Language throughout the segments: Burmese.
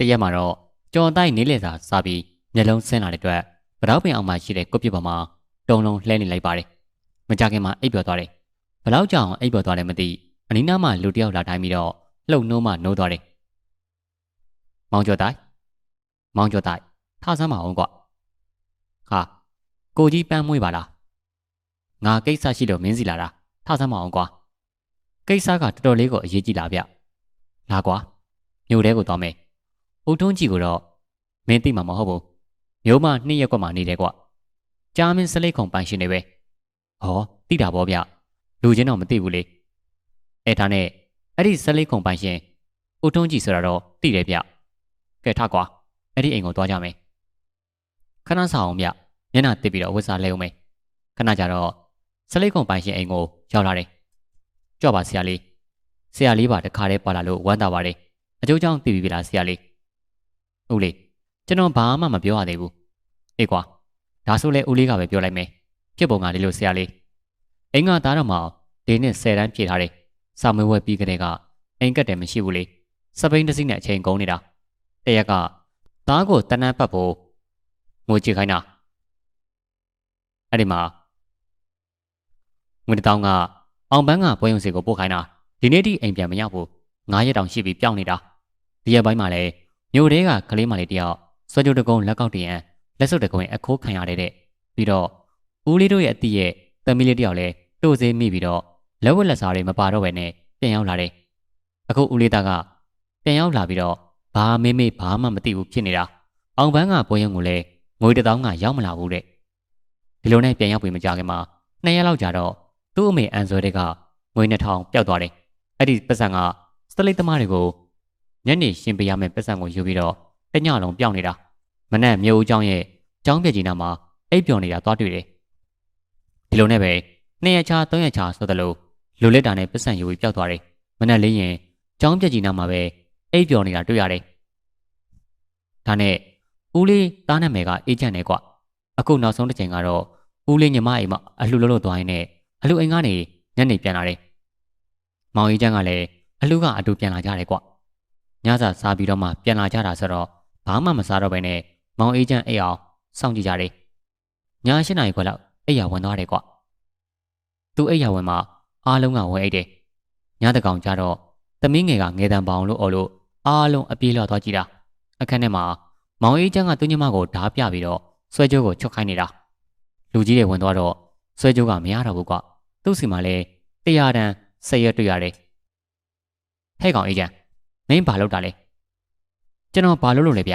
တရက်မှာတော့ကြော်တိုက်နေလေစာစားပြီးမျက်လုံးဆင်းလာတဲ့အတွက်ဗတောက်ပင်အောင်မှရှိတဲ့ကိုပြစ်ပေါ်မှာတုံလုံးလှဲနေလိုက်ပါတယ်မကြခင်မှာအိပ်ပျော်သွားတယ်ဘလောက်ကြောင်အိပ်ပျော်သွားလဲမသိအနီးနားမှာလူတယောက်လာတိုင်းပြီးတော့လှုပ်နှိုးမှနိုးသွားတယ်မောင်ကျော်တိုက်မောင်ကျော်တိုက်ထဆမ်းမအောင်ကွာဟာကိုကြီးပန်းမွေးပါလားငါကိစ္စရှိလို့မင်းစီလာတာထဆမ်းမအောင်ကွာကိစ္စကတော်တော်လေးကိုအရေးကြီးလာဗျလာကွာမြို့ထဲကိုသွားမယ် ဦးထုံးကြီးကိုတော့မင်းသိမှာမဟုတ်ဘူးမြို့မှာနှစ်ရက်ကွက်မှာနေတယ်ကွာကြားမင်းစလိတ်ခုံပိုင်ရှင်နေပဲဟောသိတာပေါ့ဗျလူချင်းတော့မသိဘူးလေအဲ့ဒါနဲ့အဲ့ဒီစလိတ်ခုံပိုင်ရှင်ဦးထုံးကြီးဆိုတာတော့သိတယ်ဗျကဲထားကွာအဲ့ဒီအိမ်ကိုသွားကြမယ်ခဏဆောင်အောင်ဗျမျက်နှာတစ်ပြီးတော့ဝတ်စားလဲအောင်မယ်ခဏကြတော့စလိတ်ခုံပိုင်ရှင်အိမ်ကိုရောက်လာတယ်ကြွပါဆရာလေးဆရာလေးပါတခါတည်းပါလာလို့ဝမ်းသာပါတယ်အကျိုးကြောင့်သိပြီလားဆရာလေး ဦးလေးကျွန်တော်ဘာမှမပြောရသေးဘူးအေးကွာဒါဆိုလဲဦးလေးကပဲပြောလိုက်မယ်ဖြစ်ပုံကလေးလို့ဆရာလေးအိမ်ကသားတော်မှာဒီနှစ်10တန်းဖြည့်ထားတယ်စာမွေးဝဲပြီးကတည်းကအိမ်ကတ်တယ်မရှိဘူးလေစပိန်တစ်စီးနဲ့အချိန်ကုန်နေတာတရက်ကသားကိုတနန်းပတ်ဖို့ငိုကြည့်ခိုင်းတာအဲ့ဒီမှာငွေတောင်းကအောင်ပန်းကပွဲရုံစီကိုပို့ခိုင်းတာဒီနေ့ထိအိမ်ပြန်မရောက်ဘူး9ရက်တောင်ရှိပြီပြောင်းနေတာဒီရက်ပိုင်းမှာလည်း မြို့ထဲကကလေးမလေးတယောက်စွဲကြိုတကုံလက်ကောက်တင်ရန်လက်စုပ်တကုံရဲ့အခိုးခံရတဲ့တဲ့ပြီးတော့ဦးလေးတို့ရဲ့အတိရဲ့သမီးလေးတယောက်လည်းတို့စေးမိပြီးတော့လက်ဝက်လက်စားတွေမပါတော့ဘဲနဲ့ပြန်ရောက်လာတယ်အခုဦးလေးသားကပြန်ရောက်လာပြီးတော့ဘာမေးမေးဘာမှမသိဘူးဖြစ်နေတာအောင်ပန်းကပွဲရုံကိုလည်းငွေတစ်သောင်းကရောက်မလာဘူးတဲ့ဒီလိုနဲ့ပြန်ရောက်ပြီမကြခင်မှာနှစ်ရက်လောက်ကြာတော့သူ့အမေအန်ဆွဲတဲ့ကငွေ2000ပျောက်သွားတယ်အဲ့ဒီပတ်စံကစတလိတ်သမားတွေကို ညနေရှင်ပေးရမယ့်ပတ်စံကိုယူပြီးတော့တညလုံးပြောင်းနေတာမနက်မြို့ဦးကျောင်းရဲ့ကျောင်းပြကြီးနားမှာအိပ်ပျော်နေတာသွားတွေ့တယ်ဒီလိုနဲ့ပဲနှစ်ရက်ချာသုံးရက်ချာဆိုသလိုလူလက်တာနဲ့ပတ်စံယူပြီးပျောက်သွားတယ်မနက်လင်းရင်ကျောင်းပြကြီးနားမှာပဲအိပ်ပျော်နေတာတွေ့ရတယ်ဒါနဲ့ဦးလေးသားနာမည်ကအေဂျင့်နဲ့ကွအခုနောက်ဆုံးတစ်ချိန်ကတော့ဦးလေးညီမအိမ်မှာအလှလို့လို့သွားရင်းနဲ့အလှအိမ်ကနေညနေပြန်လာတယ်မောင်အေဂျင့်ကလည်းအလှကအတူပြန်လာကြတယ်ကွာ ညစာစားပြီးတော့မှပြန်လာကြတာဆိုတော့ဘာမှမစားတော့ဘဲနဲ့မောင်အေးချမ်းအိပ်အောင်စောင့်ကြည့်ကြတယ်။ည၈နာရီခွဲလောက်အိပ်ရဝင်သွားတယ်ကွ။သူအိပ်ရဝင်မှာအားလုံးကဝင်အိပ်တယ်။ညတကောင်ကြတော့သမီးငယ်ကငယ်တံပေါင်လို့အော်လို့အားလုံးအပြေးလွှတ်သွားကြည့်တာ။အခန်းထဲမှာမောင်အေးချမ်းကသူညမကိုဓာပြပြီးတော့ဆွဲကြိုးကိုချုပ်ခိုင်းနေတာ။လူကြီးတွေဝင်သွားတော့ဆွဲကြိုးကမရတော့ဘူးကွ။သူ့စီမှာလည်းတရားတန်ဆက်ရွက်တွေ့ရတယ်။ဟဲ့ကောင်အေးချမ်း မင်းဘာလုပ်တာလဲကျွန်တော်ဘာလုပ်လို့လဲဗျ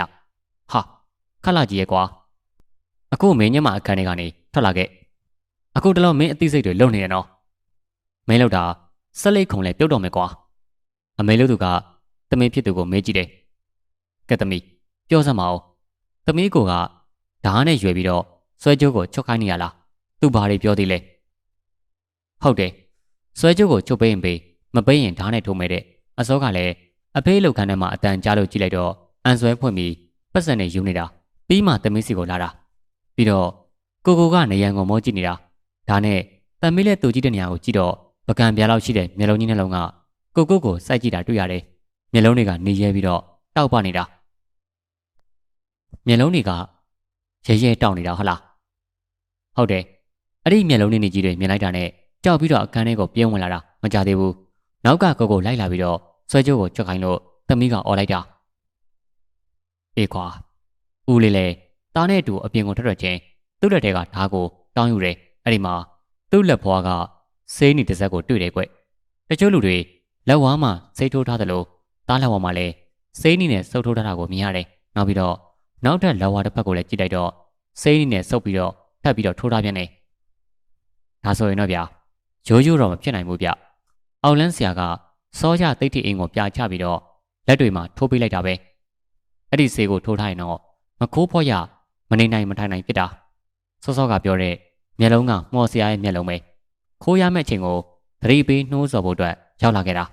ဟာခက်လာကြီးရဲ့ကွာအခုမင်းညမအခန်းထဲကနေထွက်လာခဲ့အခုတလုံးမင်းအသိစိတ်တွေလုံနေရနော်မင်းလောက်တာဆက်လိတ်ခုံလဲပြုတ်တော့မယ်ကွာအမေလို့သူကသမီးဖြစ်သူကိုမေးကြည့်တယ်ကဲသမီးပြောစမ်းမအောင်သမီးကိုကဓားနဲ့ရွယ်ပြီးတော့ဆွဲကြိုးကိုချုပ်ခိုင်းနေရလားသူဘာတွေပြောသေးလဲဟုတ်တယ်ဆွဲကြိုးကိုချုပ်ပေးရင်ပေးမပေးရင်ဓားနဲ့ထိုးမယ်တဲ့အစောကလည်း အဖေးလောက်ခန်းထဲမှာအတန်ကြားလို့ကြည့်လိုက်တော့အန်ဆွဲဖွင့်ပြီးပတ်စံနဲ့ယူနေတာပြီးမှသမီးစီကိုလာတာပြီးတော့ကိုကိုကနေရန်ကိုမောကြည့်နေတာဒါနဲ့သမီးလည်းတူကြည့်တဲ့နေရာကိုကြည့်တော့ပကံပြားလောက်ရှိတဲ့မျက်လုံးကြီးနှလုံးကကိုကိုကိုစိုက်ကြည့်တာတွေ့ရတယ်မျက်လုံးတွေကနေရဲပြီးတော့တောက်ပနေတာမျက်လုံးတွေကရဲရဲတောက်နေတာဟုတ်လားဟုတ်တယ်အဲ့ဒီမျက်လုံးလေးနေကြီးတွေမြင်လိုက်တာနဲ့ကြောက်ပြီးတော့အခန်းထဲကိုပြင်းဝင်လာတာမကြသေးဘူးနောက်ကကိုကိုလိုက်လာပြီးတော့ ဆွဲကြိုးကိုချက်ခိုင်းလို့သမီးကអော်လိုက်တာအေးကွာဦးလေးလေတားနဲ့အတူအပြင်ကိုထွက်ထွက်ချင်းသူ့လက်ထဲကဓားကိုတောင်းယူတယ်အဲ့ဒီမှာသူ့လက်ဖွားကဆေးနီတစ်စက်ကိုတွေ့တယ်ကွတချို့လူတွေလက်ဝါးမှာစိတ်ထိုးထားသလိုတားလက်ဝါးမှာလည်းဆေးနီနဲ့စုပ်ထိုးထားတာကိုမြင်ရတယ်နောက်ပြီးတော့နောက်ထပ်လက်ဝါးတစ်ဖက်ကိုလည်းကြည့်လိုက်တော့ဆေးနီနဲ့စုပ်ပြီးတော့ဖက်ပြီးတော့ထိုးထားပြန်တယ်ဒါဆိုရင်တော့ဗျာရိုးရိုးတော့မဖြစ်နိုင်ဘူးဗျအောက်လန်းဆရာက စောကြတိတ်တိအင်းကိုပြချပြီးတော့လက်တွေမှာထိုးပေးလိုက်တာပဲအဲ့ဒီဆေးကိုထိုးထားရင်တော့မခိုးဖော့ရမနေနိုင်မထိုင်နိုင်ဖြစ်တာစောစောကပြောတဲ့မျက်လုံးကမှော်စရာရဲ့မျက်လုံးပဲခိုးရမယ့်အချိန်ကိုသတိပေးနှိုးဆော်ဖို့အတွက်ရောက်လာခဲ့တာ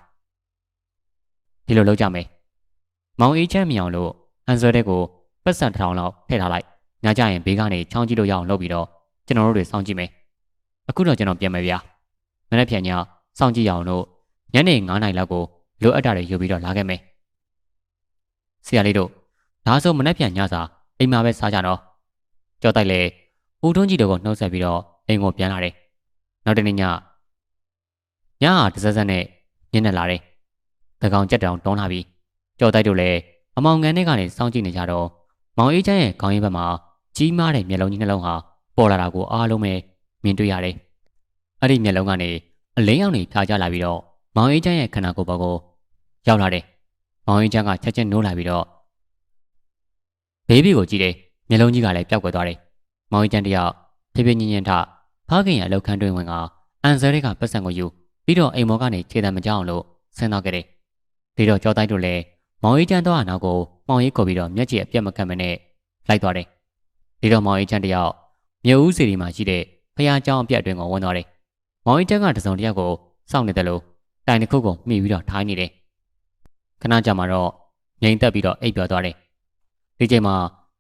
ဒီလိုလုပ်ကြမယ်မောင်အေးချမ်းမြောင်လို့အန်ဆွဲတဲ့ကိုပတ်စံတစ်ထောင်လောက်ထည့်ထားလိုက်ညကြရင်ဘေးကနေချောင်းကြည့်လို့ရအောင်လုပ်ပြီးတော့ကျွန်တော်တို့တွေစောင့်ကြည့်မယ်အခုတော့ကျွန်တော်ပြန်မယ်ဗျာမနေ့ပြန်ညစောင့်ကြည့်ရအောင်လို့ ညနေ9:00နာရီလောက်ကိုလိုအပ်တာတွေယူပြီးတော့လာခဲ့မယ်။ဆရာလေးတို့ဒါဆိုမနှက်ပြန်ညစာအိမ်မှာပဲစားကြတော့ကြောတိုက်လေဦးထွန်းကြီးတို့ကိုနှုတ်ဆက်ပြီးတော့အိမ်ကိုပြန်လာတယ်နောက်တနေ့ညညဟာတစက်စက်နဲ့ညနေလာတယ်တကောင်ကြက်တောင်တွန်းလာပြီးကြောတိုက်တို့လည်းအမောင်ငန်းထဲကနေစောင့်ကြည့်နေကြတော့မောင်အေးချမ်းရဲ့ခေါင်းရင်းဘက်မှာကြီးမားတဲ့မျက်လုံးကြီးနှလုံးဟာပေါ်လာတာကိုအားလုံးပဲမြင်တွေ့ရတယ်အဲ့ဒီမျက်လုံးကနေအလင်းရောင်တွေဖြာကျလာပြီးတော့ မောင်အေးချမ်းရဲ့ခန္ဓာကိုယ်ပေါ်ကိုရောက်လာတယ်မောင်အေးချမ်းကချက်ချင်းနိုးလာပြီးတော့ဘေးဘီကိုကြည့်တယ်မျက်လုံးကြီးကလည်းပျောက်ကွယ်သွားတယ်မောင်အေးချမ်းတယောက်ဖြည်းဖြည်းညင်ညင်ထဖားခင်ရဲ့အလောက်ခန်းတွင်ဝင်ကအန်ဆယ်တွေကပတ်စံကိုယူပြီးတော့အိမ်မော်ကနေခြေတံမကြောက်လို့ဆင်းတော့ခဲ့တယ်ပြီးတော့ကြောတိုက်တို့လည်းမောင်အေးချမ်းတော့အနောက်ကိုမောင်အေးခေါ်ပြီးတော့မျက်ကြည့်အပြတ်မကတ်မနဲ့လိုက်သွားတယ်ဒီတော့မောင်အေးချမ်းတယောက်မြို့ဦးစီဒီမှာရှိတဲ့ဖះเจ้าအပြတ်အတွင်းကိုဝင်သွားတယ်မောင်အေးချမ်းကတစုံတယောက်ကိုစောင့်နေတယ်လို့ တိုင်တစ်ခုကိုမှီပြီးတော့ထိုင်းနေတယ်ခဏကြာမှတော့ငိမ်သက်ပြီးတော့အိပ်ပျော်သွားတယ်ဒီချိန်မှာ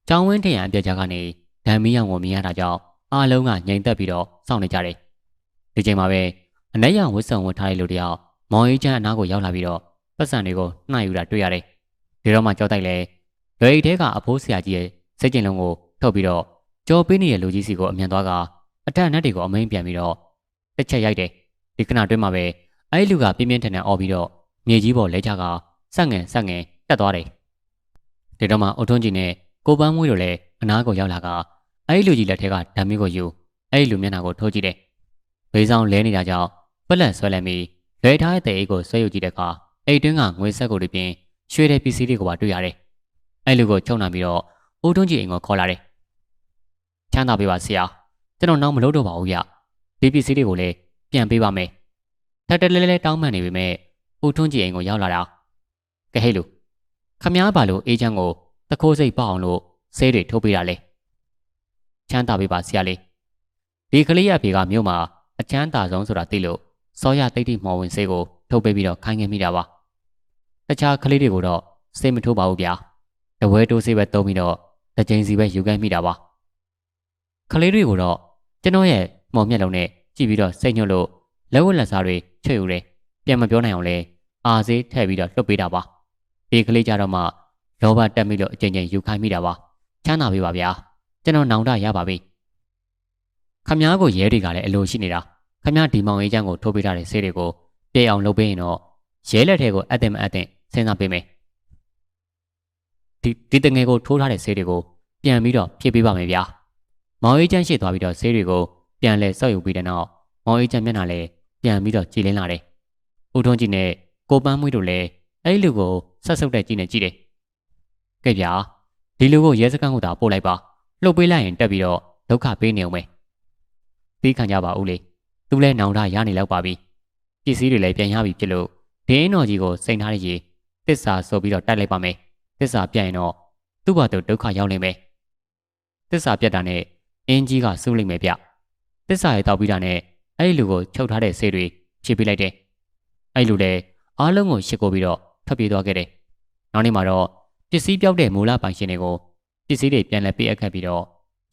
ကျောင်းဝင်းထရံအပြက်ကြားကနေဒံမီယောင်ကိုမြင်ရတာကြောင့်အားလုံးကငိမ်သက်ပြီးတော့စောင့်နေကြတယ်ဒီချိန်မှာပဲအနက်ရောင်ဝစ်စုံဝတ်ထားတဲ့လူတယောက်မောင်အေးချမ်းအနားကိုရောက်လာပြီးတော့ပတ်စံတွေကိုနှိုက်ယူတာတွေ့ရတယ်ဒီတော့မှကြောတိုက်လဲလွယ်အိတ်ထဲကအဖိုးဆရာကြီးရဲ့စိတ်ကျင်လုံးကိုထုတ်ပြီးတော့ကြောပေးနေတဲ့လူကြီးစီကိုအမြန်သွားကအထက်အနက်တွေကိုအမိန်ပြန်ပြီးတော့တစ်ချက်ရိုက်တယ်ဒီခဏတွင်းမှာပဲ အဲ့ဒီလူကပြင်းပြင်းထန်ထန်အော်ပြီးတော့မြေကြီးပေါ်လဲချကဆက်ငင်ဆက်ငင်တက်သွားတယ်ဒီတော့မှအုတ်ထွန်းကြီးနဲ့ကိုပန်းမွေးတို့လည်းအနားကိုရောက်လာကအဲ့ဒီလူကြီးလက်ထက်ကဓာမီကိုယူအဲ့ဒီလူမျက်နှာကိုထိုးကြည့်တယ်ဘေးဆောင်လဲနေတာကြောင့်ပက်လက်ဆွဲလန်းပြီးလွယ်ထားတဲ့အိတ်ကိုဆွဲယူကြည့်တဲ့အခါအိတ်တွင်းကငွေဆက်ကိုတွေပြင်ရွှေတဲ့ပစ္စည်းတွေကိုပါတွေ့ရတယ်အဲ့လူကိုချုံနာပြီးတော့အုတ်ထွန်းကြီးအိမ်ကိုခေါ်လာတယ်ချမ်းသာပေးပါဆရာကျွန်တော်နောက်မလုပ်တော့ပါဘူးဗျဒီပစ္စည်းတွေကိုလည်းပြန်ပေးပါမယ် ထက်တလဲလဲတောင်းပန်နေပေမဲ့ဦးထွန်းကြည်အိမ်ကိုရောက်လာတာကဲဟဲ့လူခမားပါလို့အေးချမ်းကိုတခိုးစိတ်ပေါအောင်လို့ဆေးတွေထုတ်ပေးတာလေချမ်းသာပေးပါဆရာလေးဒီကလေးရဖေကမြို့မှာအချမ်းသာဆုံးဆိုတာသိလို့စောရတိတ်တိမော်ဝင်ဆေးကိုထုတ်ပေးပြီးတော့ခိုင်းခဲ့မိတာပါတခြားကလေးတွေကိုတော့စိတ်မထိုးပါဘူးဗျာတဝဲတိုးဆေးပဲတုံးပြီးတော့တစ်ကြိမ်စီပဲယူခဲ့မိတာပါကလေးတွေကိုတော့ကျွန်တော်ရဲ့မော်မျက်လုံးနဲ့ကြည့်ပြီးတော့စိတ်ညှို့လို့လက်ဝက်လက်စားတွေ ချွတ်ယူတယ်ပြန်မပြောနိုင်အောင်လဲအာဆေးထည့်ပြီးတော့လွတ်ပေးတာပါဒီကလေးကြတော့မှလောဘတက်မိလို့အကျဉ်းချင်းယူခိုင်းမိတာပါချမ်းသာပြီပါဗျာကျွန်တော်နောင်တရပါပြီခမားကိုရဲတွေကလည်းအလိုရှိနေတာခမားဒီမောင်အေးချမ်းကိုထိုးပေးထားတဲ့ဆေးတွေကိုပြေအောင်လုပ်ပေးရင်တော့ရဲလက်ထဲကိုအပ်တယ်မအပ်တယ်စဉ်းစားပေးမယ်ဒီဒီတငယ်ကိုထိုးထားတဲ့ဆေးတွေကိုပြန်ပြီးတော့ဖြည့်ပေးပါမယ်ဗျာမောင်အေးချမ်းရှိသွားပြီးတော့ဆေးတွေကိုပြန်လဲဆော့ယူပြီးတဲ့နောက်မောင်အေးချမ်းမျက်နှာလည်း ပြန်ပြီးတော့ကြည်လင်းလာတယ်။ဦးထွန်းကြီးနဲ့ကိုပန်းမွေးတို့လည်းအဲ့ဒီလူကိုဆက်ဆုပ်တဲ့ကြည့်နေကြည့်တယ်။ကဲဗျာဒီလူကိုရဲစခန်းကိုသာပို့လိုက်ပါ။လှုပ်ပေးလိုက်ရင်တက်ပြီးတော့ဒုက္ခပေးနေအောင်ပဲ။ပြီးခံကြပါဦးလေ။သူလည်းနောင်တရနေလောက်ပါပြီ။ပစ္စည်းတွေလည်းပြန်ရပြီဖြစ်လို့ဒင်းတော်ကြီးကိုစိန်ထားရည်တစ္ဆာဆိုပြီးတော့တိုက်လိုက်ပါမယ်။တစ္ဆာပြတ်ရင်တော့သူ့ဘာသူဒုက္ခရောက်နေမယ်။တစ္ဆာပြတ်တာနဲ့အင်းကြီးကစူးလိုက်မယ်ဗျ။တစ္ဆာရဲ့တောက်ပြီးတာနဲ့ အဲ့ဒီလူကိုချုပ်ထားတဲ့ဆေးတွေဖြည့်ပေးလိုက်တယ်။အဲ့ဒီလူလည်းအားလုံးကိုရှစ်ကိုပြီးတော့ထွက်ပြေးသွားခဲ့တယ်။နောက်နေ့မှာတော့ပစ္စည်းပြောက်တဲ့မူလပိုင်ရှင်တွေကိုပစ္စည်းတွေပြန်လဲပေးအပ်ခဲ့ပြီးတော့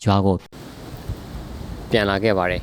ရွာကိုပြန်လာခဲ့ပါတယ်